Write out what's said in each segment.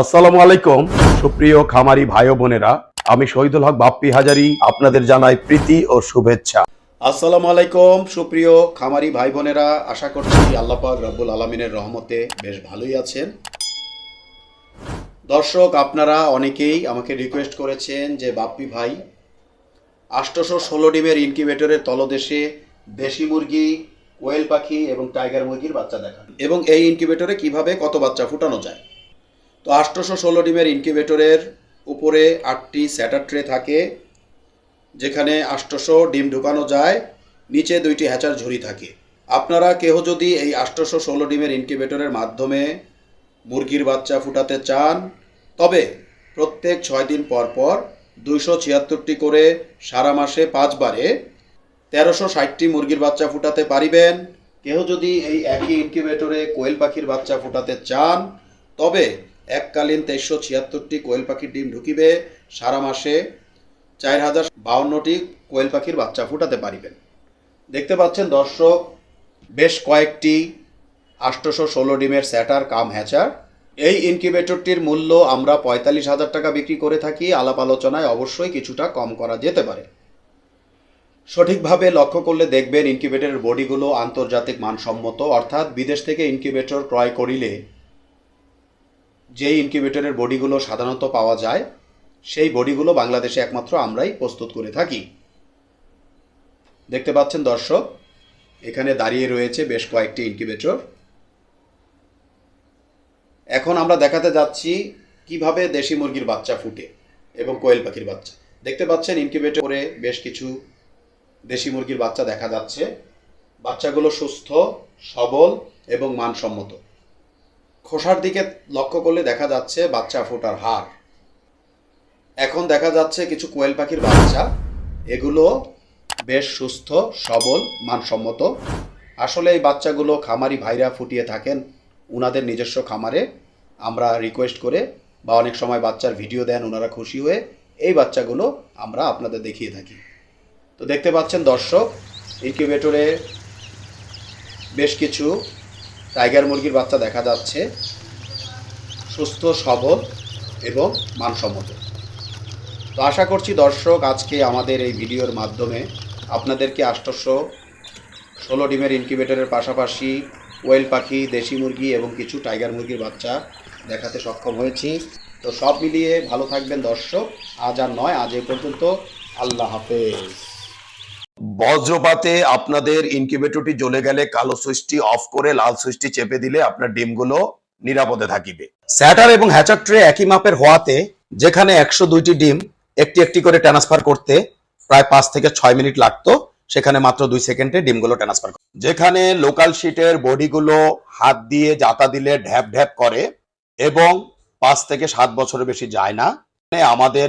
আসসালামু আলাইকুম। সুপ্রিয় খামারি ভাই বোনেরা, আমি শহীদুল হক বাপ্পি হাজারি, আপনাদের জানাই প্রীতি ও শুভেচ্ছা। আসসালামু আলাইকুম, সুপ্রিয় খামারি ভাই বোনেরা, আশা করছি আল্লাহ পাক রব্বুল আলমিনের রহমতে বেশ ভালোই আছেন। দর্শক, আপনারা অনেকেই আমাকে রিকোয়েস্ট করেছেন যে, বাপ্পি ভাই আষ্টশো ষোলো ডিমের ইনকিউবেটরের তলদেশে দেশি মুরগি, কোয়েল পাখি এবং টাইগার মুরগির বাচ্চা দেখান। এবং এই ইনকিউবেটরে কীভাবে কত বাচ্চা ফুটানো যায়? তো আষ্টশো ষোলো ডিমের ইনকিউবেটরের উপরে আটটি স্যাটার ট্রে থাকে, যেখানে আষ্টশো ডিম ঢুকানো যায়, নিচে দুইটি হ্যাচার ঝুড়ি থাকে। আপনারা কেহ যদি এই আষ্টশো ষোলো ডিমের ইনকিউবেটরের মাধ্যমে মুরগির বাচ্চা ফুটাতে চান, তবে প্রত্যেক ছয় দিন পর পর দুইশো ছিয়াত্তরটি করে সারা মাসে পাঁচবারে তেরোশো ষাটটি মুরগির বাচ্চা ফুটাতে পারিবেন। কেহ যদি এই একই ইনকিউবেটরে কোয়েল পাখির বাচ্চা ফুটাতে চান, তবে এককালীন তেইশশো ছিয়াত্তরটি কোয়েল পাখির ডিম ঢুকিবে, সারা মাসে চার হাজার বাউন্নটি কোয়েল পাখির বাচ্চা ফুটাতে পারিবেন। দেখতে পাচ্ছেন দর্শক, বেশ কয়েকটি আষ্টশো ষোলো ডিমের স্যাটার কাম হ্যাচার। এই ইনকিউবেটরটির মূল্য আমরা পঁয়তাল্লিশ হাজার টাকা বিক্রি করে থাকি। আলাপ আলোচনায় অবশ্যই কিছুটা কম করা যেতে পারে। সঠিকভাবে লক্ষ্য করলে দেখবেন ইনকিউবেটরের বডিগুলো আন্তর্জাতিক মানসম্মত, অর্থাৎ বিদেশ থেকে ইনকিউবেটর ক্রয় করিলে যে ইনকিউবেটরের বডিগুলো সাধারণত পাওয়া যায়, সেই বডিগুলো বাংলাদেশে একমাত্র আমরাই প্রস্তুত করে থাকি। দেখতে পাচ্ছেন দর্শক, এখানে দাঁড়িয়ে রয়েছে বেশ কয়েকটি ইনকিউবেটর এখন আমরা দেখাতে যাচ্ছি কীভাবে দেশি মুরগির বাচ্চা ফুটে এবং কোয়েল পাখির বাচ্চা। দেখতে পাচ্ছেন ইনকিউবেটর বেশ কিছু দেশি মুরগির বাচ্চা দেখা যাচ্ছে। বাচ্চাগুলো সুস্থ, সবল এবং মানসম্মত। খোসার দিকে লক্ষ্য করলে দেখা যাচ্ছে বাচ্চা ফোটার হার। এখন দেখা যাচ্ছে কিছু কোয়েল পাখির বাচ্চা। এগুলো বেশ সুস্থ, সবল, মানসম্মত। আসলে এই বাচ্চাগুলো খামারি ভাইরা ফুটিয়ে থাকেন উনাদের নিজস্ব খামারে। আমরা রিকোয়েস্ট করে বা অনেক সময় বাচ্চার ভিডিও দেন ওনারা খুশি হয়ে এই বাচ্চাগুলো আমরা আপনাদের দেখিয়ে থাকি। তো দেখতে পাচ্ছেন দর্শক ইনকিউবেটরে বেশ কিছু টাইগার মুরগির বাচ্চা দেখা যাচ্ছে। সুস্থ, সবল এবং মানসম্মত। তো আশা করছি দর্শক, আজকে আমাদের এই ভিডিওর মাধ্যমে আপনাদেরকে আষ্টশো ষোলো ডিমের ইনকিউবেটরের পাশাপাশি ওয়েল পাখি, দেশি মুরগি এবং কিছু টাইগার মুরগির বাচ্চা দেখাতে সক্ষম হয়েছি। তো সব মিলিয়ে ভালো থাকবেন দর্শক। আজ আর নয়, আজ এ পর্যন্ত। আল্লাহ হাফেজ। বজ্রপাতে আপনাদের ইনকিউবেটরটি জ্বলে গেলে কালো সুইচটি অফ করে লাল সুইচটি চেপে দিলে আপনার ডিমগুলো নিরাপদে থাকিবে। স্যাটার এবং হ্যাচার ট্রে একই মাপের হওয়াতে যেখানে একশো দুইটি ডিম একটি একটি করে ট্রান্সফার করতে প্রায় পাঁচ থেকে ছয় মিনিট লাগতো, সেখানে মাত্র দুই সেকেন্ডে ডিমগুলো ট্রান্সফার করে যেখানে লোকাল শিটের বডিগুলো হাত দিয়ে জাতা দিলে ঢ্যাপ ঢ্যাপ করে এবং পাঁচ থেকে সাত বছরের বেশি যায় না। আমাদের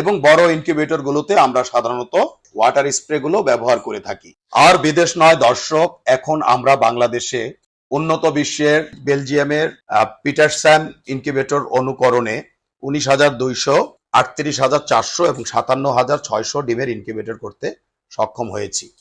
এবং বড় ইনকিউবেটর গুলোতে আমরা সাধারণত ওয়াটার স্প্রে গুলো ব্যবহার করে থাকি। আর বিদেশ নয়, দর্শক, এখন আমরা বাংলাদেশে উন্নত বিশ্বের বেলজিয়ামের পিটারস্যাম ইনকিউবেটর অনুকরণে উনিশ হাজার দুইশো আটত্রিশ হাজার চারশো এবং সাতান্ন হাজার ছয়শো ডিমের ইনকিউবেটর করতে সক্ষম হয়েছি।